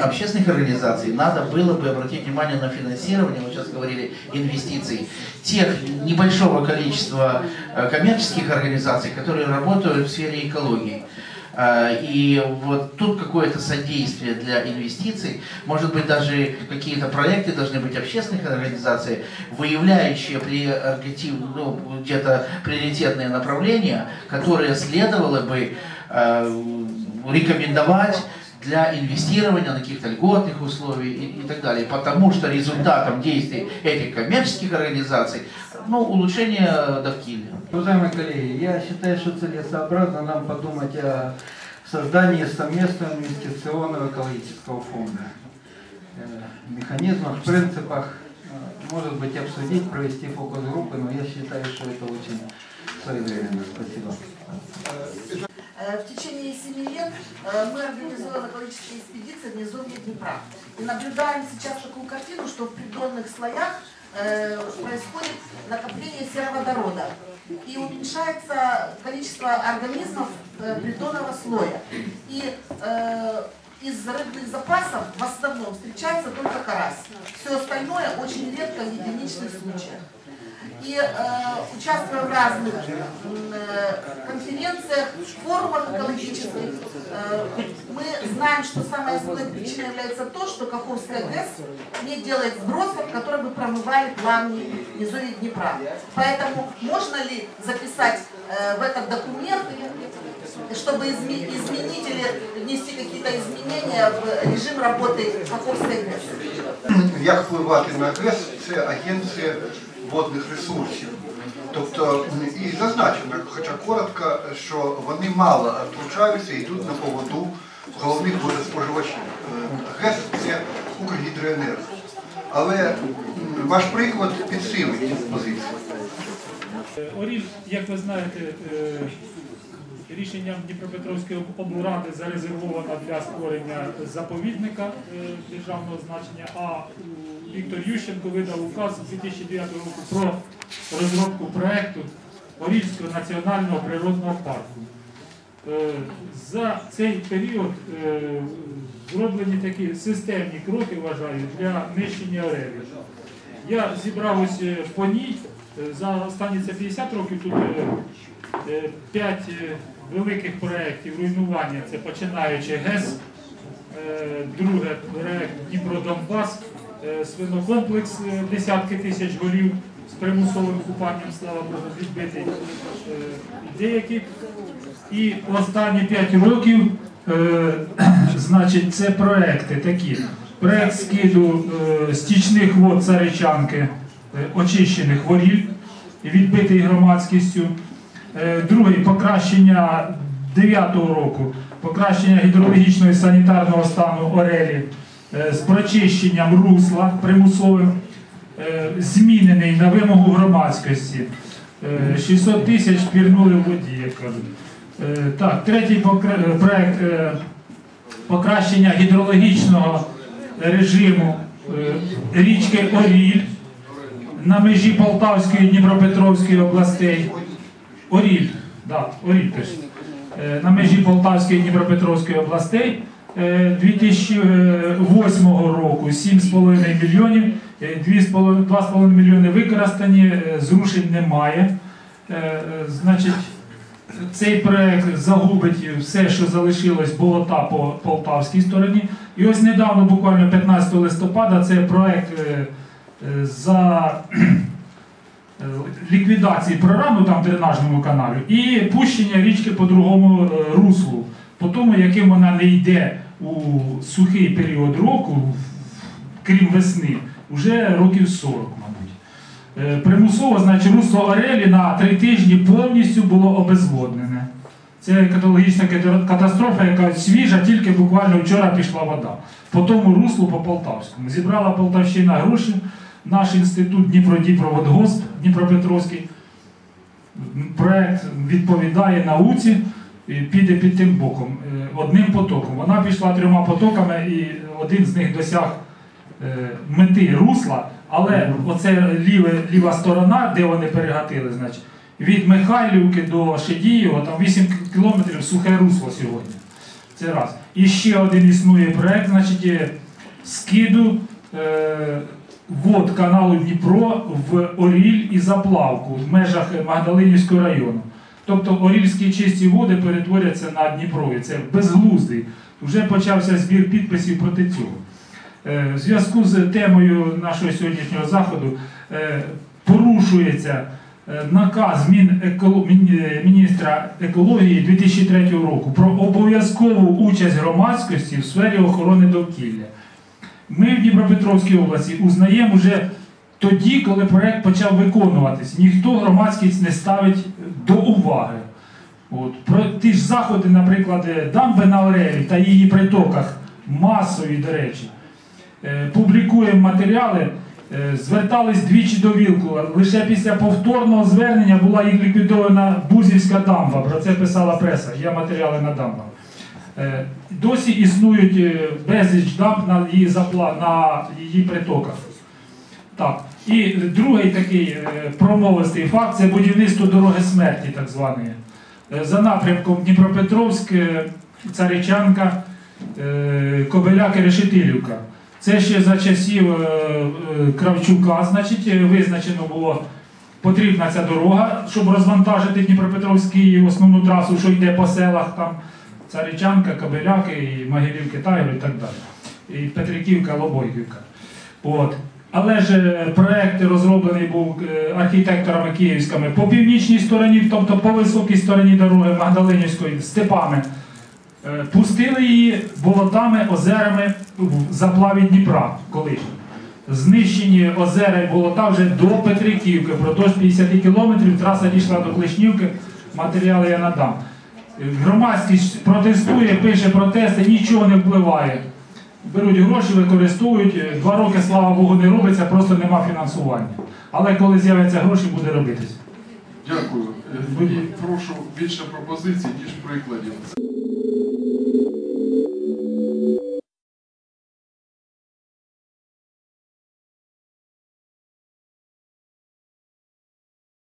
общественных организаций надо было бы обратить внимание на финансирование, мы сейчас говорили, инвестиций, тех небольшого количества э, коммерческих организаций, которые работают в сфере экологии. Э, И вот тут какое-то содействие для инвестиций, может быть даже какие-то проекты должны быть общественных организаций, выявляющие ну, где-то приоритетные направления, которые следовало бы э, рекомендовать для инвестирования на каких-то льготных условий и, и так далее. Потому что результатом действий этих коммерческих организаций ну, улучшение довкилья. Уважаемые коллеги, я считаю, что целесообразно нам подумать о создании совместного инвестиционного экологического фонда. Э, Механизмах, принципах, э, может быть, обсудить, провести фокус-группы, но я считаю, что это очень своевременно. Спасибо. Э, В течение семи лет э, мы организуем экологические экспедиции в низовье Днепра. И наблюдаем сейчас такую картину, что в придонных слоях э, происходит накопление сероводорода. И уменьшается количество организмов придонного слоя. И из рыбных запасов в основном встречается только карась. Все остальное очень редко в единичных случаях. И э, участвуя в разных э, конференциях, форумах экологических, э, мы знаем, что самой основной причиной является то, что Каховская ГЭС не делает сбросов, которые бы промывали плавни низовья Днепра. Поэтому можно ли записать э, в этот документ, чтобы изме- изменить или внести какие-то изменения в режим работы Каховской ГЭС? як впливати на ГЕС, це агенція водних ресурсів. Тобто і зазначено, хоча коротко, що вони мало втручаються і йдуть на поводу головних водоспоживачів. Е, ГЕС це Укргідроенерго. Але ваш приклад підсилить позицію. Оріль, як ви знаєте, е, рішенням Дніпропетровської облради зарезервована для створення заповідника е, державного значення, а Віктор Ющенко видав указ 2009 року про розробку проекту Орільського національного природного парку. Е, За цей період е, зроблені такі системні кроки, вважаю, для нищення орелів. Я зібрав ось по ній. Е, За останні це 50 років тут 5 великих проєктів руйнування. Це починаючи ГЕС, е, друге проєкт Дніпро-Донбас, е, свинокомплекс е, десятки тисяч голів з примусовим купанням, слава Богу, відбитий. Е, Деякі. І останні 5 років, е, значить, це проекти такі. Проект скиду е, стічних вод Царичанки, е, очищених ворів, відбитий громадськістю. Е, Другий покращення 9-го року, покращення гідрологічного і санітарного стану Орелі е, з прочищенням русла примусовим, е, змінений на вимогу громадськості. Е, 600 тисяч пірнули в воді, як кажуть. Е, Так, третій е, е, покращення гідрологічного режиму е, річки Оріль на межі Полтавської і Дніпропетровської областей. Оріль, да, Оріль пише. Е, На межі Полтавської і Дніпропетровської областей е, 2008 року 7,5 мільйонів, е, 2,5 2,5 мільйони використані, е, зрушень немає. Е, е, Значить, цей проект загубить все, що залишилось болота по полтавській стороні. І ось недавно, буквально 15 листопада, цей проект е, е, за е, ліквідації прорану там дренажному каналі і пущення річки по другому е, руслу, по тому, яким вона не йде у сухий період року, крім весни, вже років 40, мабуть. Е, Примусово, значить, русло Орелі на три тижні повністю було обезводнене. Це екологічна катастрофа, яка свіжа, тільки буквально вчора пішла вода. По тому руслу по Полтавському. Зібрала Полтавщина гроші, наш інститут Дніпро-Дніпроводгосп Дніпропетровський. Проект відповідає науці, і піде під тим боком, е, одним потоком. Вона пішла трьома потоками, і один з них досяг е, мети русла, але оце ліве, ліва сторона, де вони перегатили, значить, від Михайлівки до Шедієва, там 8 кілометрів сухе русло сьогодні. Це раз. І ще один існує проект, значить, скиду е, вод каналу Дніпро в Оріль і заплавку в межах Магдалинівського району. Тобто Орільські чисті води перетворяться на Дніпро. І це безглуздий. Вже почався збір підписів проти цього. Е, В зв'язку з темою нашого сьогоднішнього заходу е, порушується е, наказ міністра екології 2003 року про обов'язкову участь громадськості в сфері охорони довкілля. Ми в Дніпропетровській області узнаємо вже тоді, коли проект почав виконуватись. Ніхто громадськість не ставить до уваги. От. Про ті ж заходи, наприклад, дамби на Орелі та її притоках, масові, до речі, Е, публікуємо матеріали, е, звертались двічі до Вілкула. Лише після повторного звернення була і ліквідована Бузівська дамба. Про це писала преса. Є матеріали на дамбах. Е, Досі існують е, безліч дамб на її запла, на її притоках. Так. І другий такий е, промовистий факт це будівництво дороги смерті, так званої. За напрямком Дніпропетровськ, Царичанка, Кобиляки, Решетилівка. Це ще за часів Кравчука, значить, визначено було потрібна ця дорога, щоб розвантажити Дніпропетровський основну трасу, що йде по селах там. Царичанка, Кобиляки, Могилівки, Тайгор і так далі. І Петриківка, Лобойківка. От. Але ж е, проект розроблений був е, архітекторами київськими по північній стороні, тобто по високій стороні дороги Магдалинівської степами. Е, Пустили її болотами, озерами в заплаві Дніпра колишні. Знищені озера і болота вже до Петриківки, продовж 50 кілометрів траса дійшла до Клишнівки, матеріали я надам. Громадськість протестує, пише протести, нічого не впливає. Беруть гроші, використовують. Два роки, слава Богу, не робиться, просто нема фінансування. Але коли з'являться гроші, буде робитись. Дякую. І прошу більше пропозицій, ніж прикладів.